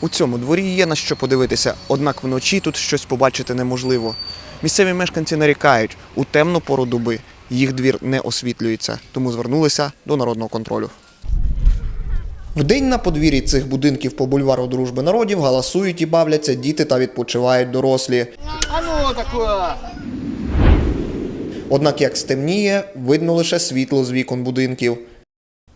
У цьому дворі є на що подивитися, однак вночі тут щось побачити неможливо. Місцеві мешканці нарікають, у темну пору доби їх двір не освітлюється, тому звернулися до народного контролю. Вдень на подвір'ї цих будинків по бульвару Дружби народів галасують і бавляться діти та відпочивають дорослі. Однак, як стемніє, видно лише світло з вікон будинків.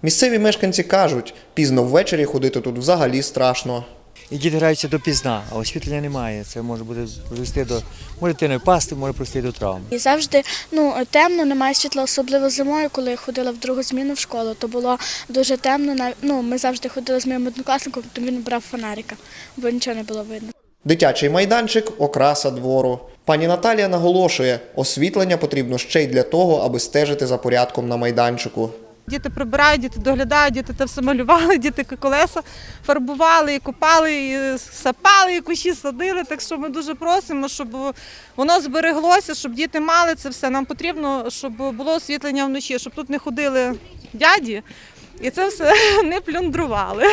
Місцеві мешканці кажуть, пізно ввечері ходити тут взагалі страшно. І діти граються допізна, а освітлення немає. Це може буде привести до може дитина впасти, може привести до травм. І завжди ну, темно, немає світла, особливо зимою, коли я ходила в другу зміну в школу, то було дуже темно. Ну, ми завжди ходили з моїм однокласником, то він брав фонарика, бо нічого не було видно. Дитячий майданчик окраса двору. Пані Наталія наголошує, освітлення потрібно ще й для того, аби стежити за порядком на майданчику. Діти прибирають, діти доглядають, діти це все малювали, діти колеса фарбували, і купали, і сапали, і кущі садили. Так що ми дуже просимо, щоб воно збереглося, щоб діти мали це все. Нам потрібно, щоб було освітлення вночі, щоб тут не ходили дяді і це все не плюндрували.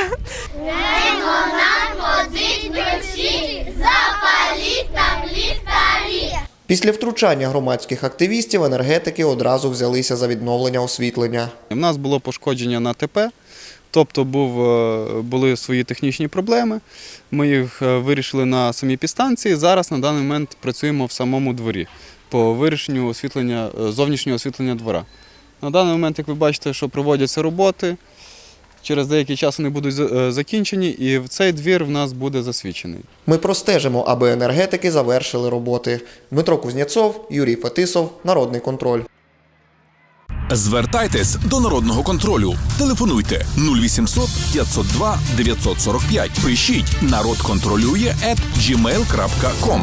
Після втручання громадських активістів енергетики одразу взялися за відновлення освітлення. У нас було пошкодження на ТП, тобто був, е, були свої технічні проблеми. Ми їх е, вирішили на самій підстанції. Зараз на даний момент працюємо в самому дворі по вирішенню освітлення, е, зовнішнього освітлення двора. На даний момент, як ви бачите, що проводяться роботи. Через деякий час вони будуть е, закінчені, і цей двір в нас буде засвічений. Ми простежимо, аби енергетики завершили роботи. Дмитро Кузняцов, Юрій Фетисов, Народний контроль. Звертайтесь до народного контролю. Телефонуйте 0800 502 945. Пишіть народ контролює at gmail.com.